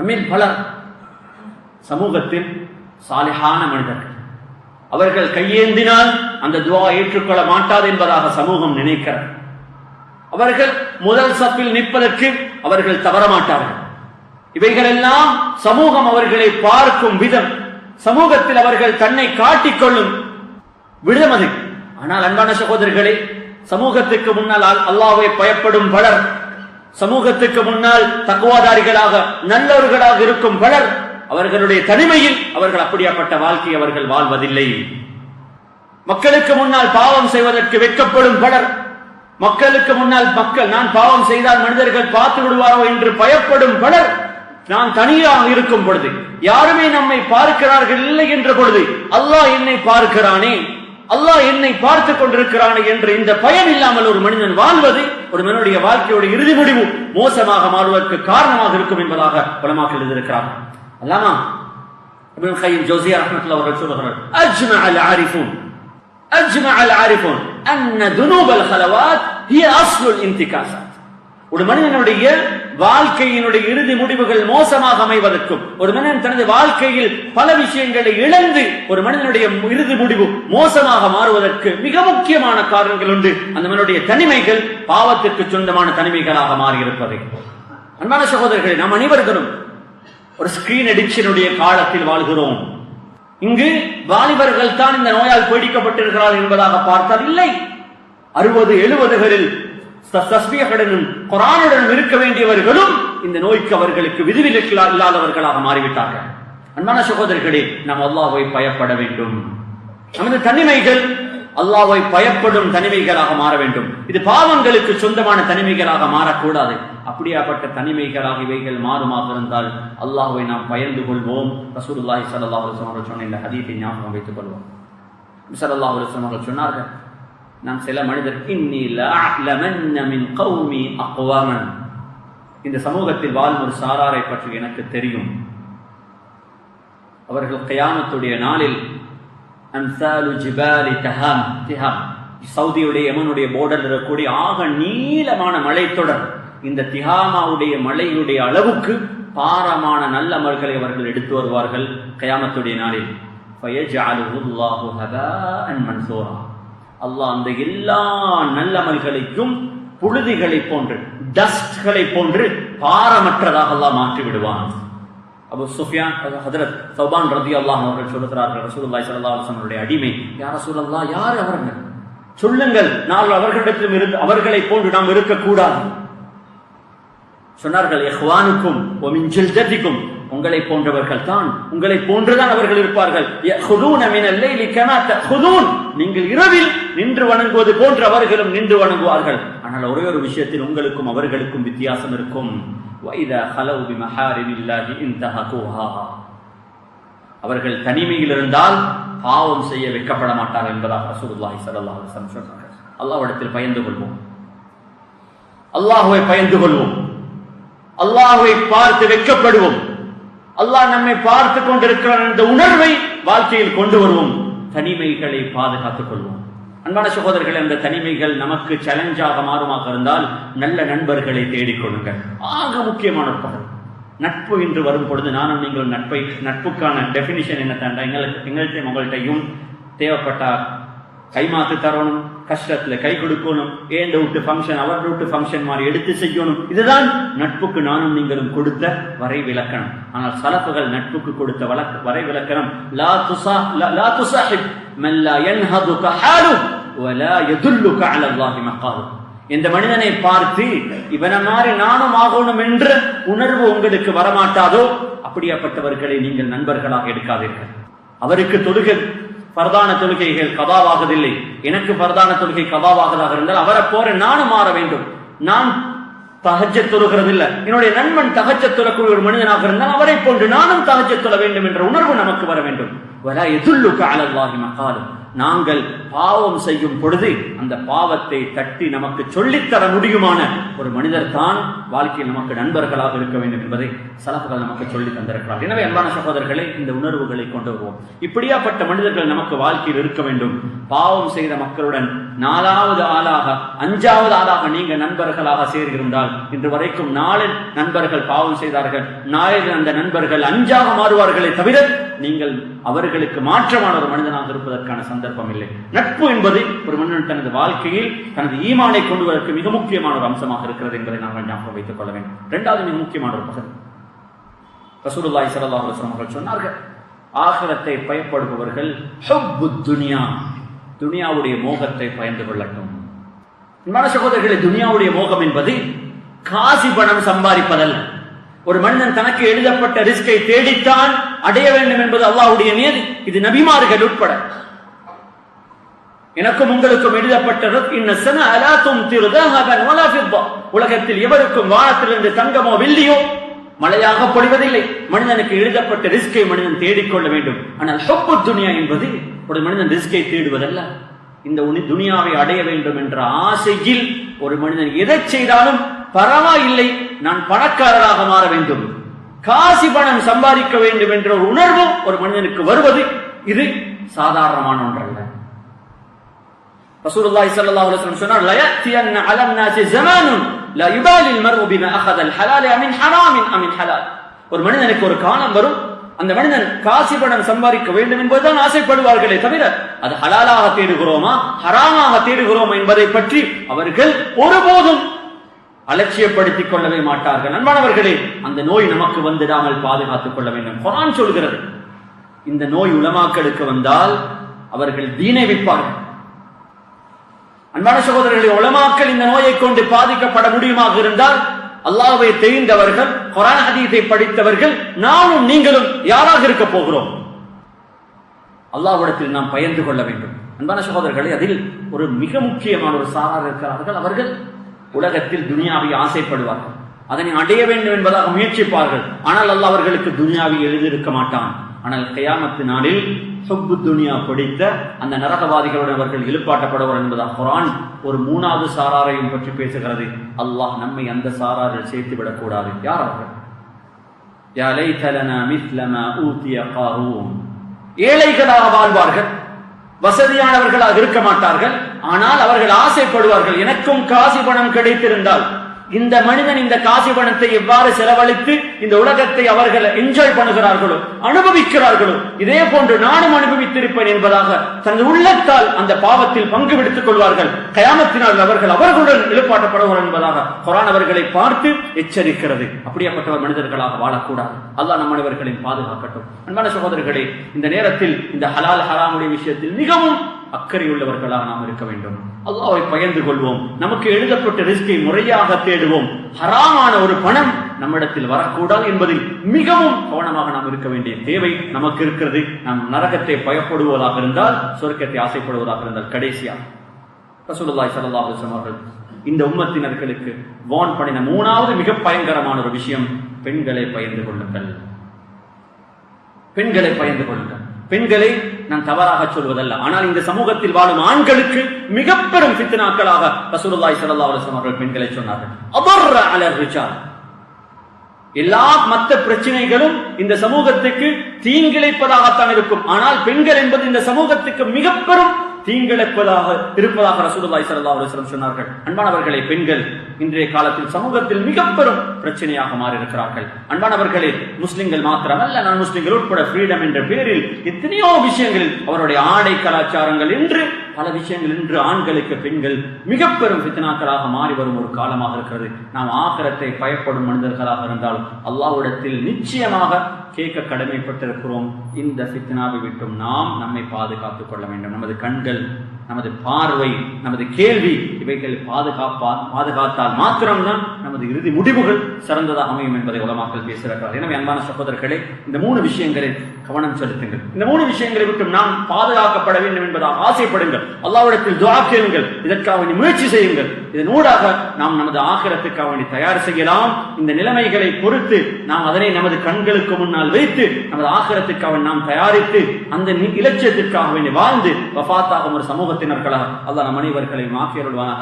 நம்மில் பலர் சமூகத்தில் சாலிஹான மனிதர்கள். அவர்கள் கையேந்தினால் அந்த துவா ஏற்றுக்கொள்ள மாட்டாது என்பதாக சமூகம் நினைக்கிறார் அவர்கள் முதல் சப்பில் நிற்பதற்கு அவர்கள் தவற மாட்டார்கள் இவைகளெல்லாம் சமூகம் அவர்களை பார்க்கும் விதம். சமூகத்தில் அவர்கள் தன்னை காட்டிக்கொள்ளும் விதம் அது. ஆனால் அன்பான சகோதரர்களே சமூகத்துக்கு முன்னால் அல்லாவை பயப்படும் பலர் சமூகத்துக்கு முன்னால் தக்குவாதாரிகளாக நல்லவர்களாக இருக்கும் பலர் அவர்களுடைய தனிமையில் அவர்கள் அப்படியாப்பட்ட வாழ்க்கை அவர்கள் வாழ்வதில்லை. மக்களுக்கு முன்னால் பாவம் செய்வதற்கு வெட்கப்படும் பலர் மக்களுக்கு முன்னால் மக்கள் நான் பாவம் செய்தால் மனிதர்கள் பார்த்து விடுவாரோ என்று பயப்படும் பலர் நான் தனியாக இருக்கும் பொழுது யாருமே நம்மை பார்க்கிறார்கள் இல்லை என்ற பொழுது அல்லாஹ் என்னை பார்க்கிறானே. அல்லாஹ் என்னை பார்த்துக் கொண்டிருக்கிறானே என்ற இந்த பயம் இல்லாமல் ஒரு மனிதன் வாழ்வது ஒரு மனிதனுடைய வாழ்க்கையோட இறுதி முடிவு மோசமாக மாறுவதற்கு காரணமாக இருக்கும் என்பதாக உலமாக்கள் எழுதியிருக்கிறார்கள் அல்லாமா இப்னு கையம் ஜோசியா ரஹ்மத்துல்லாஹி அவர்கள் சொல்கிறார் அஜ்மஅ அல் ஆரிஃபூன் أجمع العارفون أن ذنوب الخلوات هي أصل الانتكاسات ஒரு மனிதனுடைய வாழ்க்கையினுடைய இறுதி முடிவுகள் மோசமாக அமைவதற்கும் ஒரு மனிதன் தனது வாழ்க்கையில் பல விஷயங்களை இழந்து ஒரு மனிதனுடைய இறுதி முடிவு மோசமாக மாறுவதற்கு மிக முக்கியமான காரணங்கள் உண்டு. அந்த மனிதனுடைய தனிமைகள் பாவத்திற்கு சொந்தமான தனிமைகளாக மாறியிருப்பது அன்பான சகோதரர்களை நாம் அனைவர்களும் ஒரு ஸ்கிரீன் அடிக்ஷனுடைய காலத்தில் வாழ்கிறோம். இங்கு வாலிபர்கள் தான் இந்த நோயால் பீடிக்கப்பட்டிருக்கிறார்கள் என்பதாக பார்த்தால் இல்லை. அறுபது எழுபதுகளில் தஸ்மியகளுடனும் குரானுடன் இருக்க வேண்டியவர்களும் இந்த நோய்க்கு அவர்களுக்கு விதிவிலக்கு இல்லாதவர்களாக மாறிவிட்டார்கள். அன்பான சகோதரர்களே நாம் அல்லாவை பயப்பட வேண்டும். நமது தனிமைகள் அல்லாவை பயப்படும் தனிமைகளாக மாற வேண்டும். இது பாவங்களுக்கு சொந்தமான தனிமைகளாக மாறக்கூடாது. அப்படியாப்பட்ட தனிமைகளாக இவைகள் மாறுமாக இருந்தால் அல்லாஹுவை நாம் பயந்து கொள்வோம். ரசூலுல்லாஹி சல்லாஹ் சொன்ன இந்த ஹதீஸை ஞாபகம் வைத்துக் கொள்வோம். சல்லாஹ் சொன்னார்கள் நான் சில மனிதர் கௌமி அக்வாமன். இந்த சமூகத்தில் வாழும் ஒரு சாராரை பற்றி எனக்கு தெரியும். அவர்கள் கயாமத்துடைய நாளில் அன்சாலு ஜிபாலி தஹாம் திஹாம். சவுதியுடைய யமனுடைய போர்டர் இருக்கக்கூடிய ஆக நீளமான மலைத்தொடர் இந்த திஹாமாவுடைய மலையுடைய அளவுக்கு பாரமான நல்ல நல்லமல்களை அவர்கள் எடுத்து வருவார்கள் கயாமத்துடைய நாளில். அன் மன்சோரா. அல்லாஹ் அந்த எல்லா நல்லமல்களையும் புழுதிகளை போன்று டஸ்ட்களை போன்று பாரமற்றதாக அல்லாஹ் மாற்றி விடுவான். அபு சுஃபியான் ஹதரத் சௌபான் ரதி அல்லாஹ் அவர்கள் சொல்லுகிறார்கள் ரசூலுல்லாய் சல்லா அலைஹி அடிமை. யார் ரசூலல்லா யார் அவர்கள்? சொல்லுங்கள் நாங்கள் அவர்களிடத்திலும் இருந்து அவர்களை போன்று நாம் இருக்கக்கூடாது. சொன்னார்கள் எஹ்வானுக்கும் ஒமின் ஜில்ஜதிக்கும் உங்களை போன்றவர்கள் தான் உங்களை போன்றுதான் அவர்கள் இருப்பார்கள். நீங்கள் இரவில் நின்று வணங்குவது போன்று அவர்களும் நின்று வணங்குவார்கள். ஆனால் ஒரே ஒரு விஷயத்தில் உங்களுக்கும் அவர்களுக்கும் வித்தியாசம் இருக்கும். ஹலவு அவர்கள் தனிமையில் இருந்தால் பாவம் செய்ய வைக்கப்பட மாட்டார்கள் என்பதாக ரசூலுல்லாஹி ஸல்லல்லாஹு அலைஹி வஸல்லம் சொன்னார்கள். அல்லாஹ்விடத்தில் பயந்து கொள்வோம். அல்லாஹ்வை பயந்து கொள்வோம். அல்லாஹ்வை பார்த்து வெட்கப்படுவோம் அல்லாஹ் நம்மை பார்த்து கொண்டிருக்கிறான் என்ற உணர்வை வாழ்க்கையில் கொண்டு வருவோம். தனிமைகளை பாதுகாத்துக் கொள்வோம். அன்பான சகோதரர்கள் அந்த தனிமைகள் நமக்கு சேலஞ்சாக மாறுமாக இருந்தால் நல்ல நண்பர்களை தேடிக்கொள்ளுங்கள் ஆக முக்கியமான படம் நட்பு என்று வரும் பொழுது நானும் நீங்கள் நட்பை நட்புக்கான டெபினிஷன் என்ன தண்டா எங்களுக்கு எங்கள்கிட்ட உங்கள்கிட்டையும் தேவைப்பட்ட கைமாத்து தரணும் கஷ்டத்துல கை கொடுக்கணும் ஏண்ட விட்டு ஃபங்க்ஷன் அவர் விட்டு ஃபங்க்ஷன் மாதிரி எடுத்து செய்யணும்? இதுதான் நட்புக்கு நானும் நீங்களும் கொடுத்த வரை விளக்கணம் ஆனால் சலப்புகள் நட்புக்கு கொடுத்த வழக்கு வரை விளக்கணம் லா துசா லா- லா துசாஹிப் மல்லா யன்ஹதுக ஹாலு வலா யதுல்லுக அலா மக்காலு இந்த மனிதனை பார்த்து இவனை மாதிரி நானும் ஆகணும் என்ற உணர்வு உங்களுக்கு வரமாட்டாதோ? அப்படியாப்பட்டவர்களை நீங்கள் நண்பர்களாக எடுக்காதீர்கள். அவருக்கு தொழுகை பரதான தொழுகைகள் கபாவாகவில்லை எனக்கு பரதான தொழுகை கபாவாகதாக இருந்தால் அவரை போற நானும் மாற வேண்டும். நான் தகஜத் தொழுகிறதில்லை. என்னுடைய நண்பன் தகச்ச தொழக்கூடிய ஒரு மனிதனாக இருந்தால் அவரை போன்று நானும் தகச்ச தொழ வேண்டும் என்ற உணர்வு நமக்கு வர வேண்டும். வலா எதுல்லுக்கு அலல்லாஹி மகாலும். நாங்கள் பாவம் செய்யும் பொழுது அந்த பாவத்தை தட்டி நமக்கு சொல்லித்தர முடியுமான ஒரு மனிதர் தான் வாழ்க்கையில் நமக்கு நண்பர்களாக இருக்க வேண்டும் என்பதை சலப்புகள் நமக்கு சொல்லி தந்திருக்கிறார் எனவே அன்பான சகோதரர்களை இந்த உணர்வுகளை கொண்டு வருவோம். இப்படியாப்பட்ட மனிதர்கள் நமக்கு வாழ்க்கையில் இருக்க வேண்டும். பாவம் செய்த மக்களுடன் நாலாவது ஆளாக அஞ்சாவது ஆளாக நீங்க நண்பர்களாக சேர்கிருந்தால் இன்று வரைக்கும் நாலு நண்பர்கள் பாவம் செய்தார்கள் நாளை அந்த நண்பர்கள் அஞ்சாக மாறுவார்களே தவிர நீங்கள் அவர்களுக்கு மாற்றமான ஒரு மனிதனாக இருப்பதற்கான சந்தர்ப்பம் இல்லை. நட்பு என்பது ஒரு மனிதன் தனது வாழ்க்கையில் தனது ஈமானை கொண்டு வருவதற்கு மிக முக்கியமான ஒரு அம்சமாக இருக்கிறது என்பதை நாங்கள் ஞாபகம் வைத்துக் கொள்ள வேண்டும். இரண்டாவது மிக முக்கியமான ஒரு பகுதி. ரசூலுல்லாய் ஸல்லல்லாஹு அவர்கள் சொன்னார்கள் ஆகலத்தை பயப்படுபவர்கள் துனியா துனியாவுடைய மோகத்தை பயந்து கொள்ளட்டும். மன சகோதரர்களை துனியாவுடைய மோகம் என்பது காசி பணம் சம்பாதிப்பதல்ல. ஒரு மனிதன் தனக்கு எழுதப்பட்ட ரிஸ்கை தேடித்தான் அடைய வேண்டும் என்பது அல்லாஹுடைய நியதி. இது நபிமார்கள் உட்பட. எனக்கும் உங்களுக்கும் எழுதப்பட்ட உலகத்தில் எவருக்கும் வானத்திலிருந்து தங்கமோ வெள்ளியோ மழையாக பொழிவதில்லை. மனிதனுக்கு எழுதப்பட்ட ரிஸ்கை மனிதன் தேடிக்கொள்ள வேண்டும். ஆனால் சொப்பு துனியா என்பது ஒரு மனிதன் ரிஸ்கை தேடுவதல்ல. இந்த உனி துனியாவை அடைய வேண்டும் என்ற ஆசையில் ஒரு மனிதன் எதை செய்தாலும் பரவாயில்லை. நான் பணக்காரராக மாற வேண்டும். காசி பணம் சம்பாதிக்க வேண்டும் என்ற ஒரு உணர்வு ஒரு மனிதனுக்கு வருவது இது சாதாரணமான ஒன்றல்ல ரசூலுல்லாஹி ஸல்லல்லாஹு அலைஹி வஸல்லம் சொன்னார் لا يأتين على الناس زمان لا يبالي المرء بما أخذ الحلال من حرام أم من حلال ஒரு மனிதனுக்கு ஒரு காலம் வரும் அந்த மனிதன் காசி பணம் சம்பாதிக்க வேண்டும் என்பதுதான் ஆசைப்படுவார்களே தவிர அது ஹலாலாக தேடுகிறோமா ஹராமாக தேடுகிறோமா என்பதை பற்றி அவர்கள் ஒருபோதும் அலட்சியப்படுத்திக் கொள்ளவே மாட்டார்கள். நண்பனவர்களே அந்த நோய் நமக்கு வந்துடாமல் பாதுகாத்துக் கொள்ள வேண்டும். குரான் சொல்கிறது இந்த நோய் உலமாக்களுக்கு வந்தால் அவர்கள் தீனை விற்பார்கள். அன்பான சகோதரர்களே உலமாக்கள் இந்த நோயை கொண்டு பாதிக்கப்பட முடியுமாக இருந்தால் அல்லாவை தெரிந்தவர்கள் குரான் அதீதை படித்தவர்கள் நானும் நீங்களும் யாராக இருக்க போகிறோம்? அல்லாவிடத்தில் நாம் பயந்து கொள்ள வேண்டும். அன்பான சகோதரர்களே அதில் ஒரு மிக முக்கியமான ஒரு சாரார் இருக்கிறார்கள் அவர்கள். உலகத்தில் துனியாவை ஆசைப்படுவார்கள். அதனை அடைய வேண்டும் என்பதாக முயற்சிப்பார்கள். ஆனால் அல்ல அவர்களுக்கு துனியாவை எழுதியிருக்க மாட்டான். ஆனால் கயாமத்து நாளில் சொப்பு துனியா படித்த அந்த நரகவாதிகளுடன் அவர்கள் எழுப்பாட்டப்படுவார் என்பதாக குரான் ஒரு மூணாவது சாராரையும் பற்றி பேசுகிறது. அல்லாஹ் நம்மை அந்த சாராரில் சேர்த்து விடக்கூடாது. யார் அவர்கள்? ஏழைகளாக வாழ்வார்கள். வசதியானவர்களாக இருக்க மாட்டார்கள். ஆனால் அவர்கள் ஆசைப்படுவார்கள் எனக்கும் காசி பணம் கிடைத்திருந்தால். இந்த மனிதன் இந்த காசி பணத்தை எவ்வாறு செலவழித்து இந்த உலகத்தை அவர்கள் என்ஜாய் பண்ணுகிறார்களோ அனுபவிக்கிறார்களோ இதே போன்று நானும் அனுபவித்திருப்பேன் என்பதாக தனது உள்ளத்தால் அந்த பாவத்தில் பங்கு விடுத்துக் கொள்வார்கள். கயாமத்தினால் அவர்கள் அவர்களுடன் எழுப்பாட்டப்படுவார்கள் என்பதாக குரான் அவர்களை பார்த்து எச்சரிக்கிறது. அப்படியாப்பட்டவர் மனிதர்களாக வாழக்கூடாது. அல்லாஹ் நம் அனைவர்களையும் பாதுகாக்கட்டும். அன்பான சகோதரர்களே இந்த நேரத்தில் இந்த ஹலால் ஹலாமுடைய விஷயத்தில் மிகவும் அக்கறையுள்ளவர்களாக நாம் இருக்க வேண்டும். அல்லாவை பயந்து கொள்வோம். நமக்கு எழுதப்பட்ட ரிஸ்கை முறையாக தேடுவோம். ஹராமான ஒரு பணம் நம்மிடத்தில் வரக்கூடாது என்பதில் மிகவும் கவனமாக நாம் இருக்க வேண்டிய தேவை நமக்கு இருக்கிறது. நாம் நரகத்தை பயப்படுவதாக இருந்தால் சொர்க்கத்தை ஆசைப்படுவதாக இருந்தால் கடைசியா. ரசூலுல்லாஹி ஸல்லல்லாஹு அலைஹி அவர்கள் இந்த உம்மத்தினர்களுக்கு வான் பண்ணின மூணாவது மிக பயங்கரமான ஒரு விஷயம் பெண்களை பயந்து கொள்ளுங்கள். பெண்களை பயந்து கொள்ளுங்கள். பெண்களை நான் தவறாக சொல்வதல்ல. ஆனால் இந்த சமூகத்தில் வாழும் ஆண்களுக்கு மிக பெரும் ஃபித்னாக்களாக ரசூலுல்லாஹி ஸல்லல்லாஹு அலைஹி அவர்கள் பெண்களை சொன்னார்கள். அவர் அலர் எல்லா மற்ற பிரச்சனைகளும் இந்த சமூகத்துக்கு தீங்கிழைப்பதாகத்தான் இருக்கும். ஆனால் பெண்கள் என்பது இந்த சமூகத்துக்கு மிக பெரும் தீங்கிழைப்பதாக இருப்பதாக ரசூலுல்லாய் ஸல்லல்லாஹு சொன்னார்கள். அன்பானவர்களை பெண்கள் இன்றைய காலத்தில் சமூகத்தில் மிக பெரும் பிரச்சனையாக மாறியிருக்கிறார்கள். அன்பானவர்களே முஸ்லிம்கள் மாத்திரமல்ல நான் முஸ்லிம்கள் உட்பட ஃப்ரீடம் என்ற பேரில் எத்தனையோ விஷயங்களில் அவருடைய ஆடை கலாச்சாரங்கள் என்று பல விஷயங்கள் இன்று ஆண்களுக்கு பெண்கள் மிக பெரும் ஃபித்னாக்களாக மாறி வரும் ஒரு காலமாக இருக்கிறது. நாம் ஆகரத்தை பயப்படும் மனிதர்களாக இருந்தால் அல்லாவிடத்தில் நிச்சயமாக கேட்க கடமைப்பட்டிருக்கிறோம். இந்த ஃபித்னாவை விட்டும் நாம் நம்மை பாதுகாத்துக் கொள்ள வேண்டும். நமது கண்கள் நமது பார்வை நமது கேள்வி இவைகள் பாதுகாப்பா பாதுகாத்தால் மாத்திரம்தான் நமது இறுதி முடிவுகள் சிறந்ததாக அமையும் என்பதை உலமாக்கல் பேசுகிறார்கள். எனவே அன்பான சகோதரர்களே இந்த மூணு விஷயங்களில் கவனம் செலுத்துங்கள். இந்த மூணு விஷயங்களை விட்டு நாம் பாதுகாக்கப்பட வேண்டும் என்பதாக ஆசைப்படுங்கள். அல்லாவிடத்தில் துவா கேளுங்கள். இதற்காக வேண்டி முயற்சி செய்யுங்கள். இதனூடாக நாம் நமது ஆக்கிரத்துக்காக வேண்டி தயார் செய்யலாம். இந்த நிலைமைகளை பொறுத்து நாம் அதனை நமது கண்களுக்கு முன்னால் வைத்து நமது ஆக்கிரத்துக்காக நாம் தயாரித்து அந்த இலட்சியத்திற்காக வேண்டி வாழ்ந்து வஃபாத்தாகும் ஒரு சமூகத்தினர்களாக அல்ல நம் அனைவர்களையும் ஆக்கியருள்வானாக.